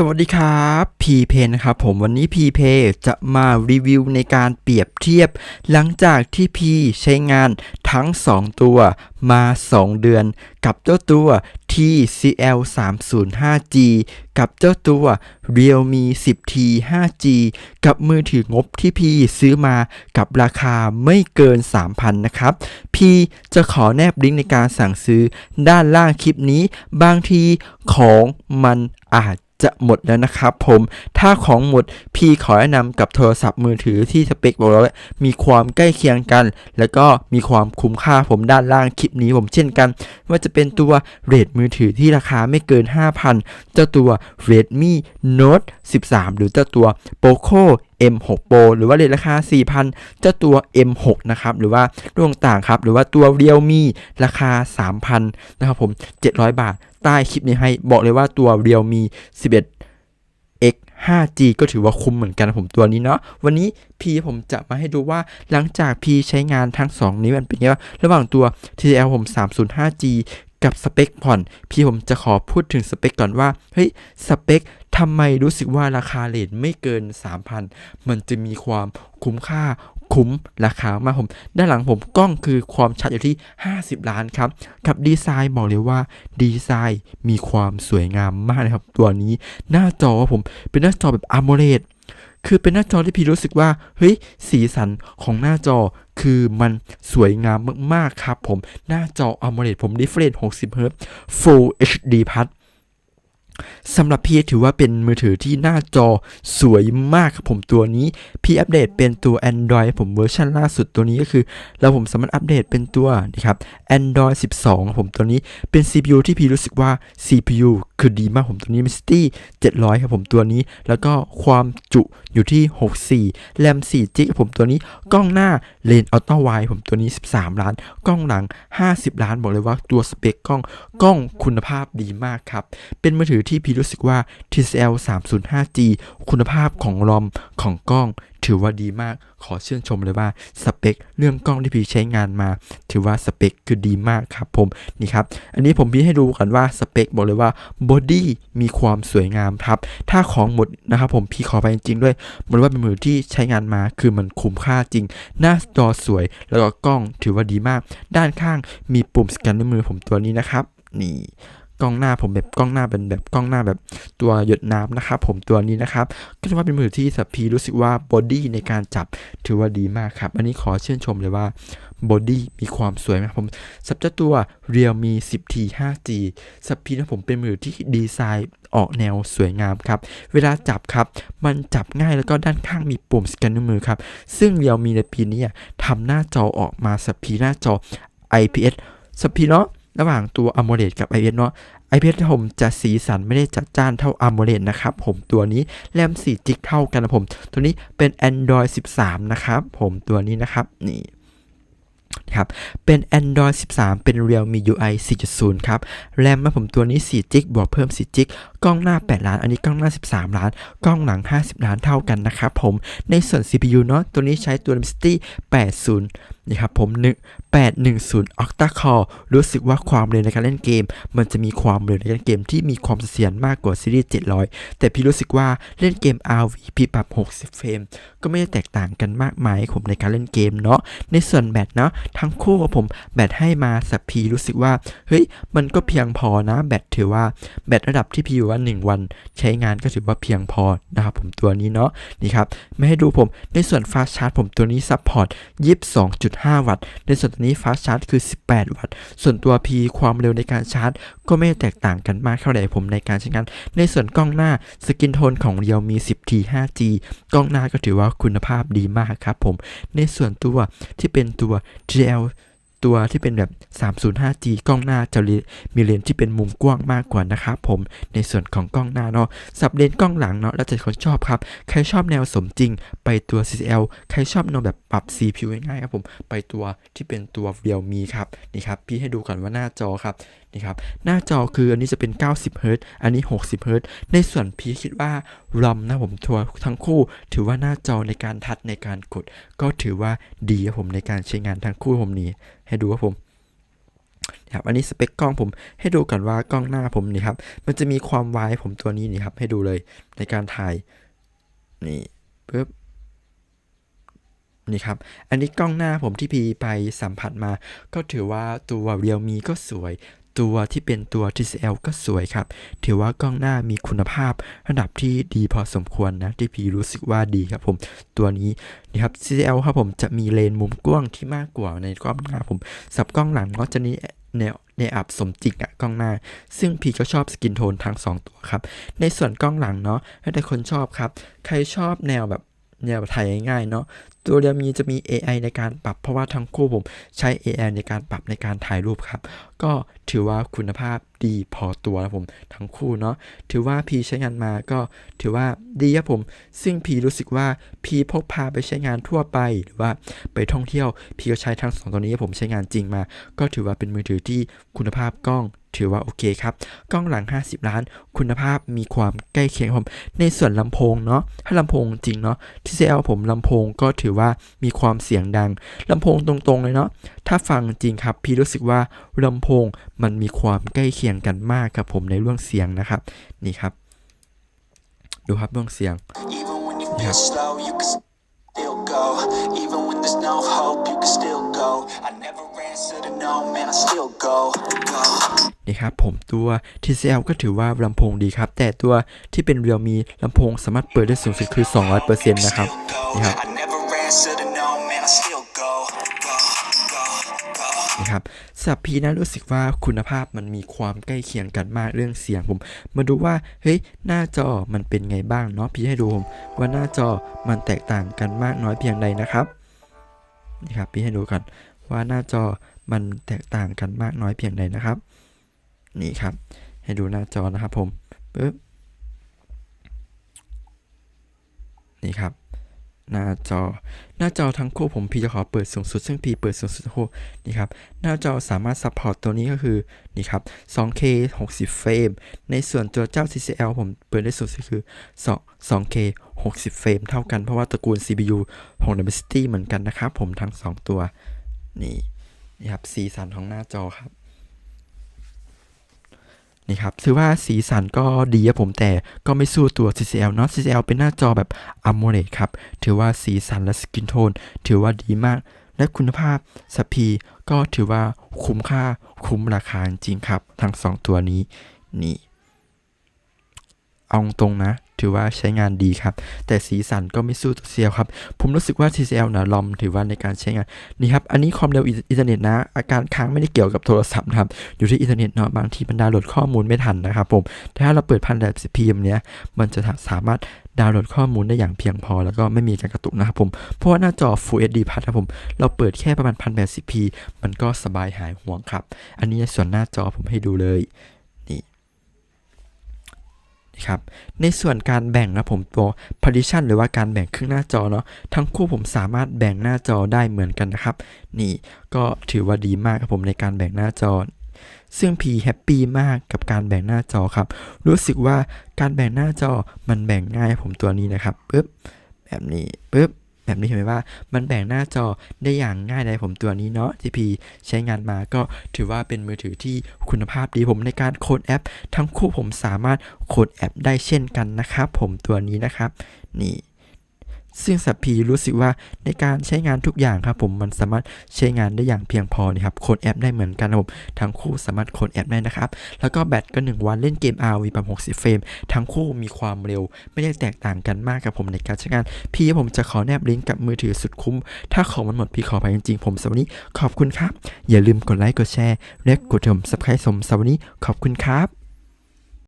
สวัสดีครับพีเพนะครับผมวันนี้พีเพจะมารีวิวในการเปรียบเทียบ หลังจากที่พีใช้งานทั้ง 2 ตัวมา 2 เดือน กับเจ้าตัว TCL 305G กับเจ้าตัว Realme 10T 5G กับมือถืองบที่พีซื้อมากับราคาไม่เกิน 3,000 นะครับ พีจะขอแนบลิงก์ในการสั่งซื้อด้านล่างคลิปนี้ บางทีของมันอาจ จะหมดแล้วนะครับผม ถ้าของหมดพี่ขอแนะนำกับโทรศัพท์มือถือที่สเปคบอกแล้วว่ามีความใกล้เคียงกัน แล้วก็มีความคุ้มค่าผมด้านล่างคลิปนี้ผมเช่นกันว่าจะเป็นตัวเรทมือถือที่ราคาไม่เกิน 5,000 เจ้าตัว Redmi Note 13 หรือเจ้าตัว Poco M6 Pro หรือว่าเรทราคา 4,000เจ้าตัว M6 นะครับหรือว่าดวงต่างครับหรือว่าตัว Realme ราคา 3,000นะครับผม 700 บาท ใต้คลิปนี้ให้บอกเลยว่าตัว Realme 11 X 5G ก็ถือว่าคุ้มเหมือนกันผมตัวนี้เนาะวันนี้พีผมจะมาให้ดูว่าหลังจากพีใช้งานทั้ง 2 นี้มันเป็นยังไงบ้างระหว่างตัว TCL ผม 305G กับสเปคผ่อน พี่ผมจะขอพูดถึงสเปคก่อนว่า เฮ้ย สเปคทำไมรู้สึกว่าราคาเลทไม่เกิน 3,000 มันจะมีความคุ้มค่าคุ้มราคามากผม ด้านหลังผมกล้องคือความชัดอยู่ที่ 50 ล้านครับ กับดีไซน์บอกเลยว่าดีไซน์มีความสวยงามมากเลยครับ ตัวนี้หน้าจอผมเป็นหน้าจอแบบ AMOLED คือเป็นหน้าจอที่พี่รู้สึกว่าเฮ้ยสีสันของหน้าจอคือมันสวยงามมากๆครับผมหน้าจอ AMOLED ผม Different 60 Hz Full HD พัด สำหรับพี่ถือว่าเป็นมือถือที่หน้าจอสวยมากครับผมตัวนี้ พี่อัปเดตเป็นตัว Android ผมเวอร์ชันล่าสุดตัวนี้ก็คือ เราผมสามารถอัปเดตเป็นตัวนี่ครับ Android 12ครับผมตัวนี้เป็น CPU ที่พี่รู้สึกว่า CPU คือดีมากผมตัวนี้ Misty 700 ครับผมตัวนี้ แล้วก็ความจุอยู่ที่ 64 แรม4 g ผมตัวนี้ กล้องหน้าเลนส์อัลตร้าไวผมตัวนี้ 13 ล้าน กล้องหลัง 50 ล้าน บอกเลยว่าตัวสเปคกล้องกล้องคุณภาพดีมากครับ เป็นมือถือที่พี่รู้สึกว่า TCL 305G คุณภาพของรอมของกล้อง ถือว่าดีมาก ขอเชื่นชมเลยว่าสเปคเรื่องกล้องที่พี่ใช้งานมา ถือว่าสเปคคือดีมากครับผมนี่ครับ อันนี้ผมพี่ให้ดูกันว่าสเปคบอกเลยว่าบอดี้มีความสวยงามครับ ถ้าของหมดนะครับผมพี่ขอไปจริงๆด้วยมันว่าเป็นมือที่ใช้งานมาคือมันคุ้มค่าจริง หน้าจอสวยแล้วก็กล้องถือว่าดีมาก ด้านข้างมีปุ่มสแกนด้วยมือผมตัวนี้นะครับนี่ กล้องหน้าผมแบบกล้องหน้าเป็นแบบกล้องหน้าแบบตัวหยดน้ำนะครับผมตัวนี้นะครับก็ถือว่าเป็นมือที่สับพีรู้สึกว่าบอดี้ในการจับถือว่าดีมากครับ อันนี้ขอเชื่นชมเลยว่าบอดี้มีความสวยมากผมสับเจ้าตัว Realme 10T 5G สับพีนะผมเป็นมือที่ดีไซน์ออกแนวสวยงามครับ เวลาจับครับ มันจับง่ายแล้วก็ด้านข้างมีปุ่มสแกนนิ้วมือครับ ซึ่ง Realme ในปีนี้ทำหน้าจอออกมาสับพีหน้าจอ IPS สับพีเนาะ ระหว่างตัว AMOLED กับ IPS เนาะ IPS ผมจะสีสันไม่ได้จัดจ้านเท่า AMOLED นะครับผมตัวนี้แรม4จิกเท่ากันนะผม ตัวนี้เป็น Android 13 นะครับผมตัวนี้นะครับนี่ครับเป็น Android 13 เป็น Realme UI 4.0 ครับแรมมาผมตัวนี้4จิกบวกเพิ่ม4จิกกล้องหน้า 8 ล้าน อันนี้กล้องหน้า 13 ล้าน กล้องหลัง 50 ล้านเท่ากันนะครับผมในส่วน CPU เนาะตัวนี้ใช้ตัว Dimensity 80 นะครับผม1 810 Octa Core รู้สึกว่าความเร็วในการเล่นเกม มันจะมีความเร็วในการเล่นเกมที่มีความเสถียรมากกว่าซีรีส์700 แต่พี่รู้สึกว่าเล่นเกม RV พี่ปรับ 60 เฟรม ก็ไม่ได้แตกต่างกันมากมายผมในการเล่นเกมเนาะ ในส่วนแบตเนาะทั้งคู่กับผมแบตให้มาสับพีรู้สึกว่า เฮ้ย มันก็เพียงพอนะ แบตถือว่าแบตระดับที่พี่อยู่ว่า 1 วันใช้งานก็ถือว่าเพียงพอนะครับผมตัวนี้เนาะนี่ครับไม่ให้ดูผมในส่วนฟาสชาร์จผมตัวนี้ซัพพอร์ต22.5 5 วัตต์ ในส่วนตัวนี้ฟาสชาร์จคือ 18 วัตต์ ส่วนตัว P ความเร็วในการชาร์จ ก็ไม่แตกต่างกันมากเท่าไหร่ผมในการใช้งาน ในส่วนกล้องหน้าสกินโทนของเรียวมี 10T 5G กล้องหน้าก็ถือว่าคุณภาพดีมากครับผม ในส่วนตัวที่เป็นตัว GL ตัวที่เป็นแบบ 305G กล้องหน้าจะมีเลนส์ที่เป็นมุมกว้างมากกว่านะครับผมในส่วนของกล้องหน้าเนาะสับเลนส์กล้องหลังเนาะแล้วแต่คนชอบครับ ใครชอบแนวสมจริง ไปตัว CCL ใครชอบแนวแบบปรับ CPU ง่ายๆครับผมไปตัวที่เป็นตัว Realme ครับนี่ครับพี่ให้ดูก่อนว่าหน้าจอครับนี่ครับหน้าจอคืออันนี้จะเป็น 90 Hz อันนี้ 60 Hz ในส่วนพี่คิดว่ารอมนะผมทัวทั้งคู่ ถือว่าหน้าจอในการทัดในการกด ก็ถือว่าดีครับผมในการใช้งานทั้งคู่ผมนี้ ให้ดูครับผมนะครับอันนี้สเปคกล้องผมให้ดูก่อนว่ากล้องหน้าผมนี่ครับ มันจะมีความไวผมตัวนี้นี่ครับ ให้ดูเลยในการถ่ายนี่ปึ๊บนี่ครับ อันนี้กล้องหน้าผมที่พีไปสัมผัสมา ก็ถือว่าตัวเรียวมีก็สวย ตัวที่เป็นตัว TCL ก็สวยครับ ถือว่ากล้องหน้ามีคุณภาพระดับที่ดีพอสมควรนะที่พีรู้สึกว่าดีครับผม ตัวนี้นี่ครับ TCL ครับผมจะมีเลนส์มุมกว้างที่มากกว่าในกล้องหน้าผมสับกล้องหลังก็จะนี้แนวในอับสมจริงอะกล้องหน้า ซึ่งพีก็ชอบสกินโทนทั้งสองตัวครับ ในส่วนกล้องหลังเนาะถ้าแต่คนชอบครับ ใครชอบแนวแบบแนวถ่ายง่ายๆเนาะ ตัวเรียมีจะมี AI ในการปรับ เพราะว่าทั้งคู่ผมใช้ AI ในการปรับในการถ่ายรูปครับ ก็ถือว่าคุณภาพดีพอตัวนะผมทั้งคู่เนาะถือว่าพีใช้งานมาก็ถือว่าดีครับผม ซึ่งพีรู้สึกว่าพีพกพาไปใช้งานทั่วไปหรือว่าไปท่องเที่ยวพีก็ใช้ทั้งสองตัวนี้ผมใช้งานจริงมา ก็ถือว่าเป็นมือถือที่คุณภาพกล้องถือว่าโอเคครับ กล้องหลัง 50 ล้าน คุณภาพมีความใกล้เคียงผม ในส่วนลำโพงเนาะถ้าลำโพงจริงเนาะ TCL ผมลำโพงก็ถือว่ามีความเสียงดังลำโพงตรงๆเลยเนาะถ้าฟังจริงครับพี่รู้สึกว่าลำโพงมันมีความใกล้เคียงกันมากครับผมในเรื่องเสียงนะครับ นี่ครับ ดูครับเรื่องเสียง Even when you feel Yeah. slow, you can still go. Even when there's no hope, you can still go. I never answer to no, man, I still go. Go. นี่ครับผมตัว TCL ก็ถือว่าลำโพงดีครับ แต่ตัวที่เป็น Realme ลำโพงสามารถเปิดได้สูงสุดคือ 200%นะครับนี่ครับ Answer to no, man, I still go. นะครับสับพีนะรู้สึกว่าคุณภาพมันมีความใกล้เคียงกันมากเรื่องเสียงผม มาดูว่าเฮ้ยหน้าจอมันเป็นไงบ้างเนาะพี่ให้ดูผมว่าหน้าจอมันแตกต่างกันมากน้อยเพียงใดนะครับนี่ครับพี่ให้ดูกันว่าหน้าจอมันแตกต่างกันมากน้อยเพียงใดนะครับ นี่ครับ ให้ดูหน้าจอนะครับผมปึ๊บนี่ครับ หน้าจอ หน้าจอทั้งคู่ผมพีจะขอเปิดสูงสุด ซึ่งพีเปิดสูงสุดทั้งคู่นี่ครับ หน้าจอสามารถซัพพอร์ตตัวนี้ก็คือ นี่ครับ 2K 60เฟรม ในส่วนตัวเจ้า TCL ผมเปิดได้สูงสุดคือ2 2K 60เฟรมเท่ากัน เพราะว่าตระกูล CPU ของ Dimensity เหมือนกันนะครับ ผมทั้ง 2 ตัว นี่ นี่ครับ สีสันของหน้าจอครับ นี่ครับถือว่าสีสันก็ดีครับผมแต่ก็ไม่สู้ตัว ccl เนาะ ccl เป็นหน้าจอแบบ AMOLED ครับ ถือว่าสีสันและสกินโทนถือว่าดีมาก และคุณภาพสปีก็ถือว่าคุ้มค่าคุ้มราคาจริงครับ ทั้ง 2 ตัวนี้นี่ เอาตรงนะถือว่าใช้งานดีครับ แต่สีสันก็ไม่สู้ตัว TCL ครับ ผมรู้สึกว่า TCL นะลอมถือว่าในการใช้งานนี่ครับ อันนี้ความเร็วอินเทอร์เน็ตนะ อาการค้างไม่ได้เกี่ยวกับโทรศัพท์นะครับอยู่ที่อินเทอร์เน็ตเนาะบางทีมันดาวน์โหลดข้อมูลไม่ทันนะครับผมถ้าเราเปิดพันแบบสิพีมเนี้ยมันจะสามารถดาวน์โหลดข้อมูลได้อย่างเพียงพอแล้วก็ไม่มีการกระตุกนะครับผม เพราะว่าหน้าจอ Full HD Plus ครับผม เราเปิดแค่ประมาณพันแบบสิพีมันก็สบายหายห่วงครับ อันนี้ส่วนหน้าจอผมให้ดูเลย ครับในส่วนการแบ่งนะผมตัว partition หรือว่าการแบ่งครึ่งหน้าจอเนาะทั้งคู่ผมสามารถแบ่งหน้าจอได้เหมือนกันนะครับ นี่ก็ถือว่าดีมากครับผมในการแบ่งหน้าจอ ซึ่งพีแฮปปี้มากกับการแบ่งหน้าจอครับ รู้สึกว่าการแบ่งหน้าจอมันแบ่งง่ายผมตัวนี้นะครับปึ๊บแบบนี้ปึ๊บ แบบนี้เห็นไหมว่ามันแบ่งหน้าจอได้อย่างง่ายเลยผมตัวนี้เนาะที่พีใช้งานมาก็ถือว่าเป็นมือถือที่คุณภาพดีผมในการโค้ดแอป ทั้งคู่ผมสามารถโค้ดแอปได้เช่นกันนะครับผมตัวนี้นะครับนี่ ซึ่งสับพีรู้สึกว่าในการใช้งานทุกอย่างครับผมมันสามารถใช้งานได้อย่างเพียงพอนี่ครับโค้ดแอปได้เหมือนกันครับผมทั้งคู่สามารถโค้ดแอปได้นะครับ แล้วก็แบตก็ 1 วันเล่นเกม RV ประมาณ60 เฟรม ทั้งคู่มีความเร็ว ไม่ได้แตกต่างกันมากกับผมในการใช้งาน พี่ผมจะขอแนบลิงก์กับมือถือสุดคุ้ม ถ้าของมันหมดพี่ขอไปจริงๆ ผมสวันนี้ขอบคุณครับ อย่าลืมกดไลค์กดแชร์และกดติดตาม subscribe สมสวันนี้ขอบคุณครับ